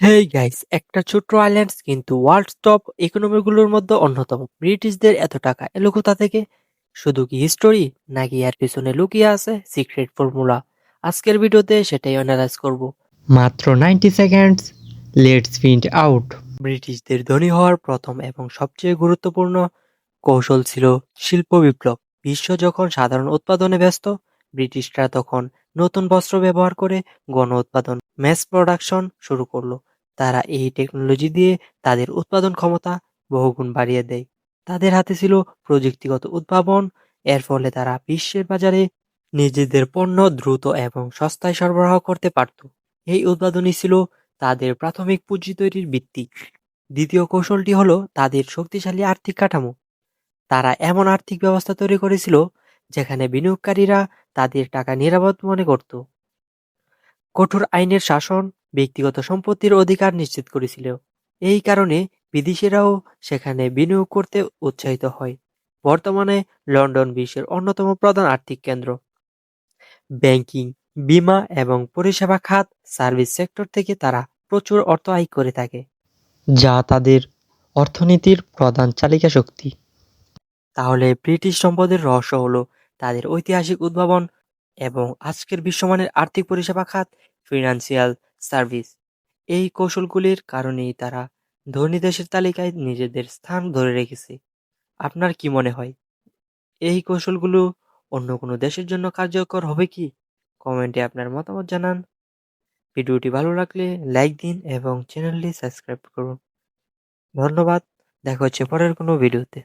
Hey guys একটা ছোট্ট islands কিন্তু ওয়ার্ল্ড টপ ইকোনমিগুলোর মধ্যে অন্যতম। ব্রিটিশদের এত টাকা এলো কোথা থেকে? শুধু কি হিস্টোরি নাকি এর পিছনে লুকিয়ে আছে সিক্রেট ফর্মুলা আজকের ভিডিওতে সেটাই অ্যানালাইজ করব। মাত্র ninety seconds let's find out ব্রিটিশদের ধনী হওয়ার প্রথম এবং সবচেয়ে গুরুত্বপূর্ণ কৌশল ছিল শিল্প বিপ্লব। বিশ্ব যখন সাধারণ উৎপাদনে ব্যস্ত ব্রিটিশরা তখন নতুন বস্ত্র ব্যবহার করে গণ উৎপাদন ম্যাস প্রোডাকশন শুরু করল। তারা এই টেকনোলজি দিয়ে তাদের উৎপাদন ক্ষমতা বহুগুণ বাড়িয়ে দেয়। তাদের হাতে ছিল প্রযুক্তিগত উদ্ভাবন, এর ফলে তারা বিশ্বের বাজারে নিজেদের পণ্য দ্রুত এবং সস্তায় সরবরাহ করতে পারত। এই উৎপাদনই ছিল তাদের প্রাথমিক পুঁজি তৈরির ভিত্তি। দ্বিতীয় কৌশলটি হলো তাদের শক্তিশালী আর্থিক কাঠামো। তারা এমন আর্থিক ব্যবস্থা তৈরি করেছিল, যেখানে বিনিয়োগকারীরা তাদের টাকা নিরাপদ মনে করত। কঠোর আইনের শাসন, ব্যক্তিগত সম্পত্তির অধিকার নিশ্চিত করেছিল। এই কারণে বিদেশিরাও সেখানে বিনিয়োগ করতে উৎসাহিত হয়। বর্তমানে লন্ডন বিশ্বের অন্যতম প্রধান আর্থিক কেন্দ্র। ব্যাংকিং, বীমা এবং পরিষেবা খাত সার্ভিস সেক্টর থেকে তারা প্রচুর অর্থ আয় করে থাকে। যা তাদের অর্থনীতির প্রধান চালিকা শক্তি তাহলে ব্রিটিশ সম্পদের রহস্য হলো তাদের ঐতিহাসিক উদ্ভাবন এবং আজকের বিশ্বমানের আর্থিক পরিষেবা খাত ফিনান্সিয়াল সার্ভিস এই কৌশলগুলির কারণেই তারা ধনী দেশের তালিকায় নিজেদের স্থান ধরে রেখেছে। আপনার কি মনে হয়? এই কৌশলগুলো অন্য কোনো দেশের জন্য কার্যকর হবে কি? কমেন্টে আপনার মতামত জানান। ভিডিওটি ভালো লাগলে লাইক দিন এবং চ্যানেলটি সাবস্ক্রাইব করুন। ধন্যবাদ, দেখা হচ্ছে পরের কোনো ভিডিওতে।